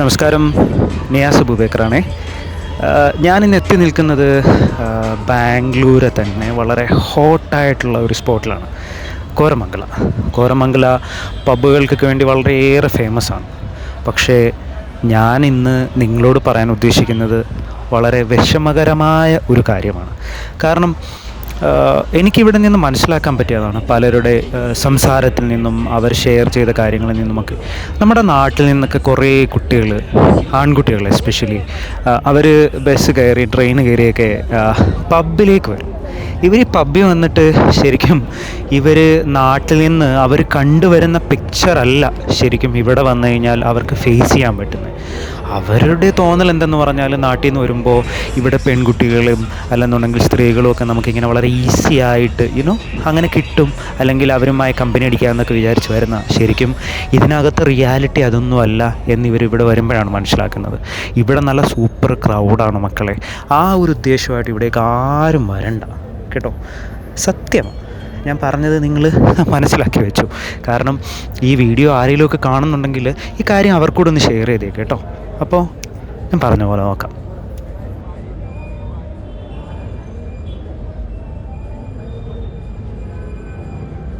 നമസ്കാരം. നിയാസ് ബുബേക്കറാണേ ഞാനിന്ന് എത്തി നിൽക്കുന്നത് ബാംഗ്ലൂരെ തന്നെ. വളരെ ഹോട്ടായിട്ടുള്ള ഒരു സ്പോട്ടിലാണ്. കോരമംഗല. കോരമംഗല പബ്ബുകൾക്കൊക്കെ വേണ്ടി വളരെയേറെ ഫേമസ് ആണ് പക്ഷേ ഞാൻ ഇന്ന് നിങ്ങളോട് പറയാൻ ഉദ്ദേശിക്കുന്നത് വളരെ വിഷമകരമായ ഒരു കാര്യമാണ്. കാരണം എനിക്കിവിടെ നിന്ന് മനസ്സിലാക്കാൻ പറ്റിയതാണ് പലരുടെ സംസാരത്തിൽ നിന്നും അവർ ഷെയർ ചെയ്ത കാര്യങ്ങളിൽ നിന്നുമൊക്കെ. നമ്മുടെ നാട്ടിൽ നിന്നൊക്കെ കുറേ കുട്ടികൾ ആൺകുട്ടികൾ എസ്പെഷ്യലി അവർ ബസ് കയറി ട്രെയിൻ കയറിയൊക്കെ പബ്ബിലേക്ക് വരും. ഇവർ പബ്ബിൽ വന്നിട്ട് ശരിക്കും ഇവർ നാട്ടിൽ നിന്ന് അവർ കണ്ടുവരുന്ന പിക്ചറല്ല ശരിക്കും ഇവിടെ വന്നു കഴിഞ്ഞാൽ അവർക്ക് ഫേസ് ചെയ്യാൻ പറ്റുന്നത്. അവരുടെ തോന്നൽ എന്തെന്ന് പറഞ്ഞാൽ നാട്ടിൽ നിന്ന് വരുമ്പോൾ ഇവിടെ പെൺകുട്ടികളും അല്ലെന്നുണ്ടെങ്കിൽ സ്ത്രീകളും ഒക്കെ നമുക്കിങ്ങനെ വളരെ ഈസി ആയിട്ട് യുനോ അങ്ങനെ കിട്ടും. അല്ലെങ്കിൽ അവരുമായി കമ്പനി അടിക്കാമെന്നൊക്കെ വിചാരിച്ച് വരുന്ന ശരിക്കും ഇതിനകത്ത് റിയാലിറ്റി അതൊന്നുമല്ല എന്നിവർ ഇവിടെ വരുമ്പോഴാണ് മനസ്സിലാക്കുന്നത്. ഇവിടെ നല്ല സൂപ്പർ ക്രൗഡാണ് മക്കളെ. ആ ഒരു ഉദ്ദേശമായിട്ട് ഇവിടേക്ക് ആരും വരണ്ട. കേട്ടോ? സത്യം. ഞാൻ പറഞ്ഞത് നിങ്ങൾ മനസ്സിലാക്കി വെച്ചു. കാരണം ഈ വീഡിയോ ആരെങ്കിലുമൊക്കെ കാണുന്നുണ്ടെങ്കിൽ ഈ കാര്യം അവർക്കൂടെ ഒന്ന് ഷെയർ ചെയ്തേ കേട്ടോ. അപ്പോൾ ഞാൻ പറഞ്ഞ പോലെ നോക്കാം.